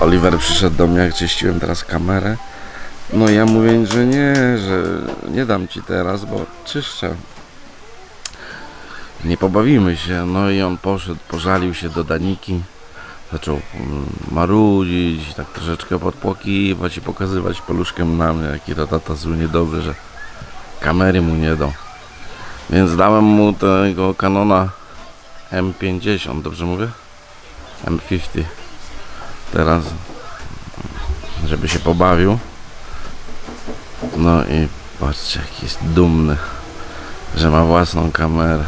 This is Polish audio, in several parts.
Oliver przyszedł do mnie, jak czyściłem teraz kamerę. No ja mówię, że nie, że nie dam ci teraz, bo czyszczę. Nie pobawimy się. No i on poszedł, pożalił się do Daniki. Zaczął mm, marudzić, tak troszeczkę podpłakiwać i pokazywać paluszkiem na mnie, jaki to tata zły, niedobry, że kamery mu nie dał. Więc dałem mu tego Canona M50, dobrze mówię? M50. Teraz, żeby się pobawił. No i patrzcie, jaki jest dumny, że ma własną kamerę.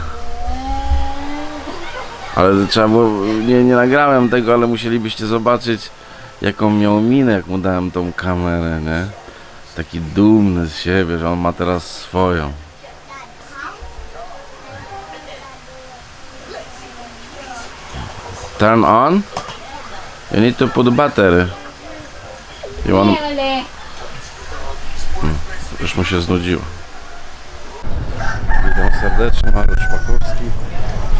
Ale trzeba było, nie, nie nagrałem tego, ale musielibyście zobaczyć, jaką miał minę, jak mu dałem tą kamerę, nie? Taki dumny z siebie, że on ma teraz swoją. Turn on. You need to put battery. You want... Ale Już mu się znudziło. Witam serdecznie, Mariusz Szpakowski.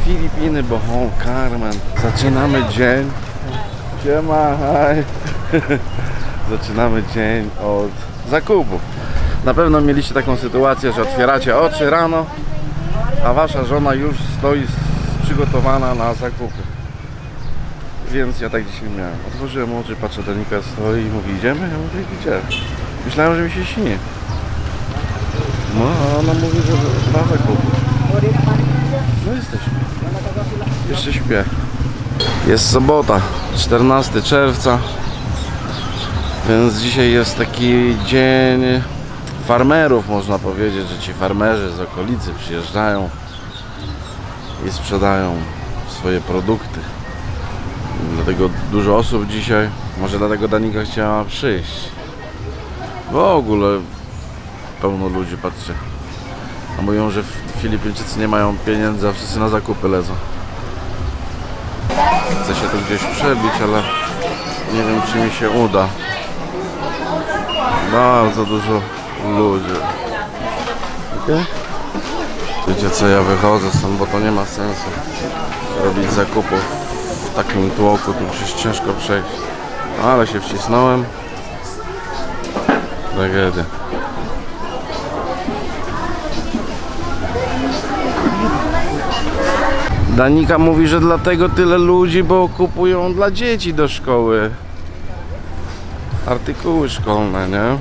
Filipiny, Bohon, Carmen. Zaczynamy dzień. Siema, haj. Zaczynamy dzień od zakupów. Na pewno mieliście taką sytuację, że otwieracie oczy rano, a wasza żona już stoi przygotowana na zakupy. Więc ja tak dzisiaj miałem. Otworzyłem oczy, patrzę, Danika stoi i mówi, idziemy? Ja mówię, gdzie? Myślałem, że mi się śni. No, a ona mówi, że na zakupy. No jesteśmy. Jeszcze śpię. Jest sobota, 14 czerwca. Więc dzisiaj jest taki dzień farmerów, można powiedzieć, że ci farmerzy z okolicy przyjeżdżają i sprzedają swoje produkty. Dlatego dużo osób dzisiaj, może dlatego Danika chciała przyjść. W ogóle pełno ludzi, patrzcie. A mówią, że Filipińczycy nie mają pieniędzy, a wszyscy na zakupy lecą. Chcę się tu gdzieś przebić, ale nie wiem, czy mi się uda. Bardzo dużo ludzi. Okay? Wiecie co, ja wychodzę stąd, bo to nie ma sensu robić zakupów w takim tłoku, tu przecież ciężko przejść. No, ale się wcisnąłem. Tragedia. Danika mówi, że dlatego tyle ludzi, bo kupują dla dzieci do szkoły artykuły szkolne, nie?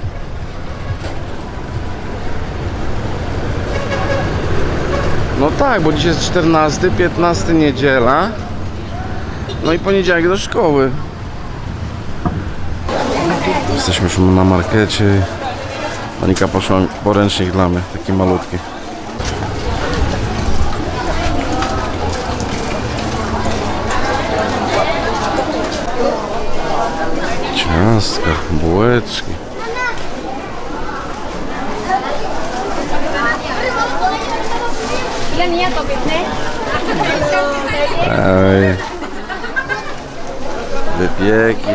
No tak, bo dzisiaj jest 14, 15 niedziela. No i poniedziałek do szkoły. Jesteśmy już na markecie. Danika poszła po ręcznik dla mnie, taki malutki. Ciastka, bułeczki. Ej. Wypieki.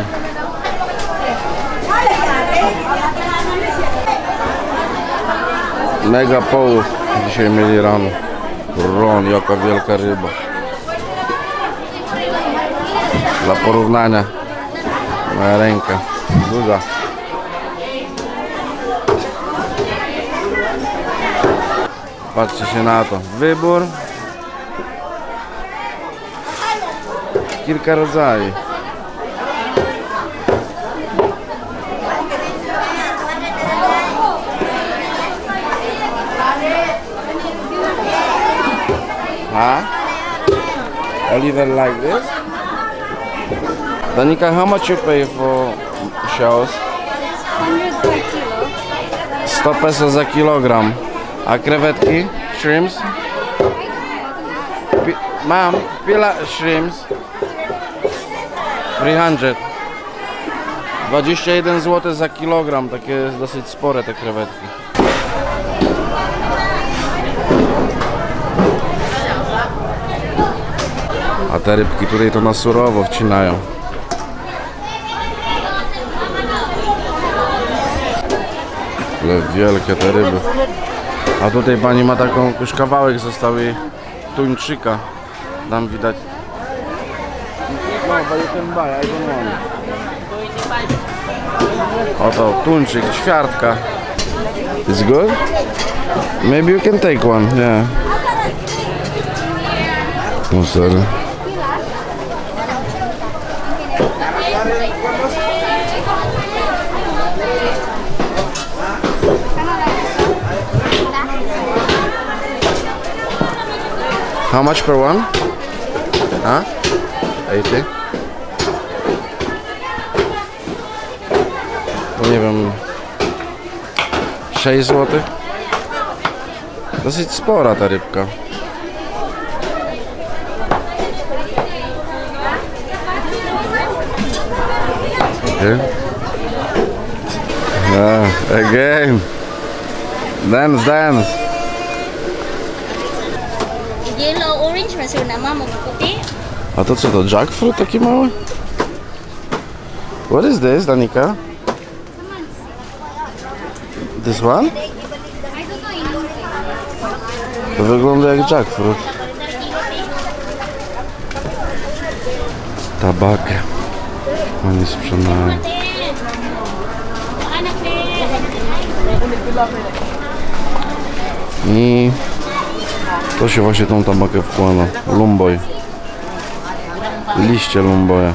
Mega połów dzisiaj mieli rano. Ron, jaka wielka ryba. Dla porównania. Moja ręka. Duża. Patrzcie się na to. Wybór. Kilka rodzajów. Huh? Oliver like this? Danica, how much you pay for shows? 100 per kilo. 100 pesos za kilogram. A krewetki? Shrimps? Pi- Mam, pila shrimps? 300. 21 zł za kilogram, takie dosyć spore te krewetki. A te rybki tutaj to na surowo wcinają. Ale wielkie te ryby. A tutaj pani ma taką, już kawałek został jej tuńczyka. Tam widać. Oto tuńczyk, ćwiartka. It's good? Maybe you can take one, yeah. No sorry. How much per one? Huh? 80? To nie wiem 6 zł Dosyć spora ta rybka Okay. Yeah, again Dance, dance Mau putih. A to co to, jackfruit taki mały? What is this, Danika? This one? To wygląda jak jackfruit. Tabak. Oni sprzedają. I to się właśnie tą tabakę wkłada. Lumboj. Liście lumboja.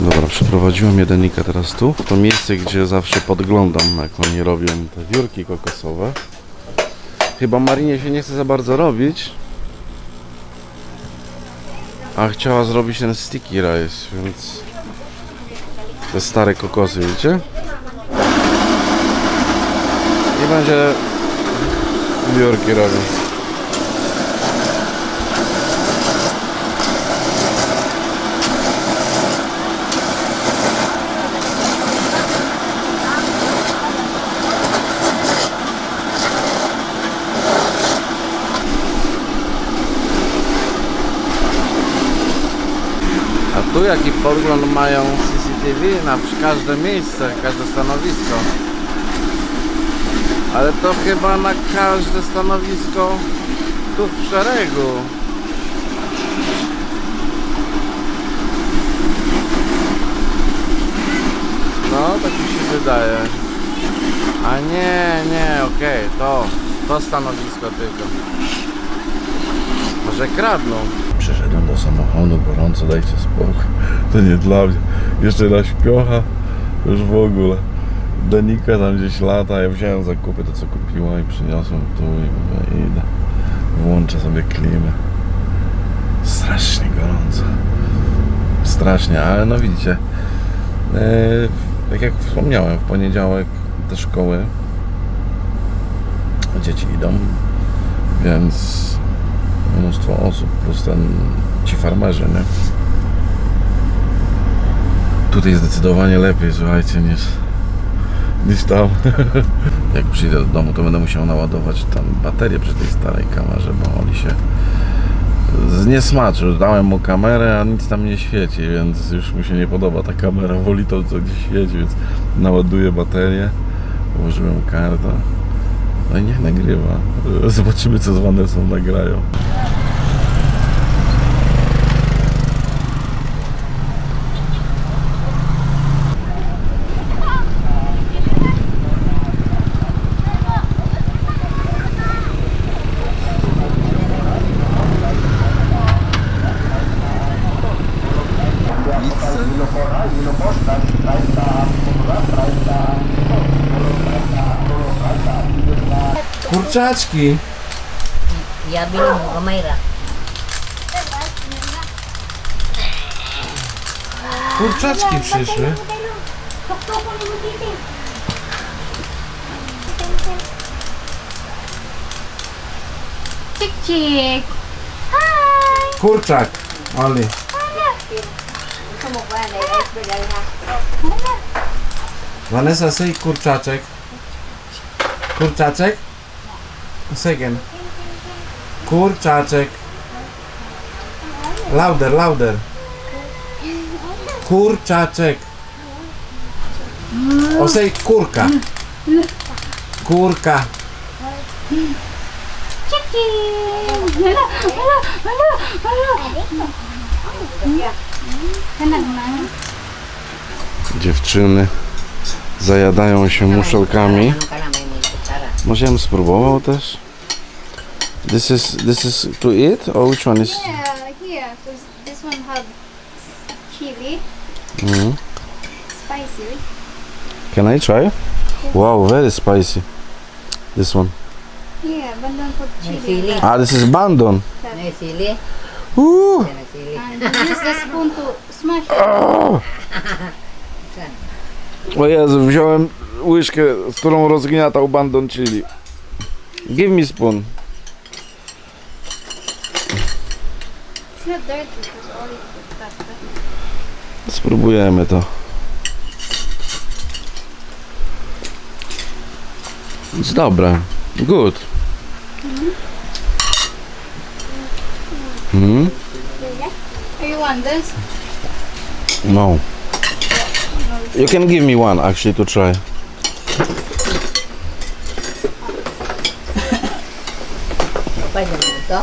Dobra, przyprowadziłem jedenika teraz tu, w to miejsce, gdzie zawsze podglądam, jak oni robią te wiórki kokosowe. Chyba Marinie się nie chce za bardzo robić, a chciała zrobić ten sticky rice, więc te stare kokosy, wiecie? Będzie wiórki robił. A tu jaki podgląd mają CCTV na każde miejsce, każde stanowisko. Ale to chyba na każde stanowisko tu w szeregu. No, tak mi się wydaje. A nie, nie, okej, to, to stanowisko tylko. Może kradną. Przyszedłem do samochodu, gorąco, dajcie spokój. To nie dla mnie. Jeszcze raz śpiocha, już w ogóle. Danika tam gdzieś lata, ja wziąłem zakupy, to co kupiła i przyniosłem tu i mówię, idę. Włączę sobie klimę. Strasznie gorąco. Strasznie, ale no widzicie. e, tak jak wspomniałem, w poniedziałek te szkoły dzieci idą, więc mnóstwo osób, plus ten ci farmerzy, nie? Tutaj zdecydowanie lepiej, słuchajcie, niż, niż tam. Jak przyjdę do domu, to będę musiał naładować tam baterię przy tej starej kamerze, bo oli się zniesmaczył. Dałem mu kamerę, a nic tam nie świeci, więc już mu się nie podoba ta kamera. Woli to, co gdzieś świeci, więc naładuję baterię, włożyłem kartę. No i niech nagrywa. Zobaczymy, co z Vanessą nagrają. Kurczaczki! Ya bingung kamay ra. Kurczaczki przyszły. Cik cik. Kurczak, Oli. Vanessa, say kurczaczek. Kurczaczek? Again. Kurczaczek. Louder, louder. Kurczaczek. O, say kurka. Kurka. Dziewczyny zajadają się muszelkami. Ano ka na, may may kutsara. Może ja bym spróbował też? This is, this is to eat? Or which one is? Yeah, here. Cause this one have chili, Mhm. spicy. Can I try? Wow, very spicy. This one. Yeah, bandang put chili. Ah, this is bandon. May sili. Woo! And use the spoon to smash it. O Jezu, wziąłem łyżkę, z którą rozgniatał bandon chili. Give me spoon. It's. Spróbujemy to. Jest dobre. Good. You want this? No. You can give me one actually to try. Pwede mo ito?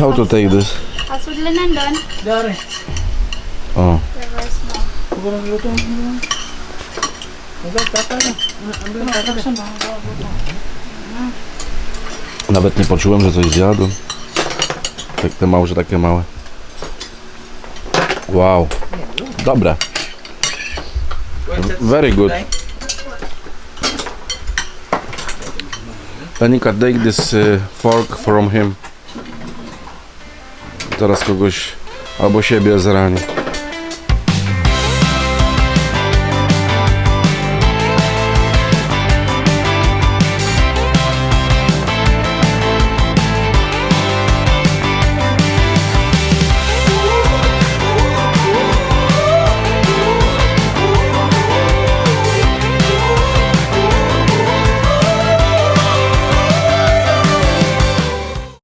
How to take this? Asudlanan doon. Dari. O. Reverse mo. Siguro luto mo. Huwag tata na. Ang tata na. Nawet nie poczułem, że coś zjadłem. Tak te małże, takie małe. Wow. Dobre. Very good. Danika, take this uh, fork from him. Teraz kogoś albo siebie zrani.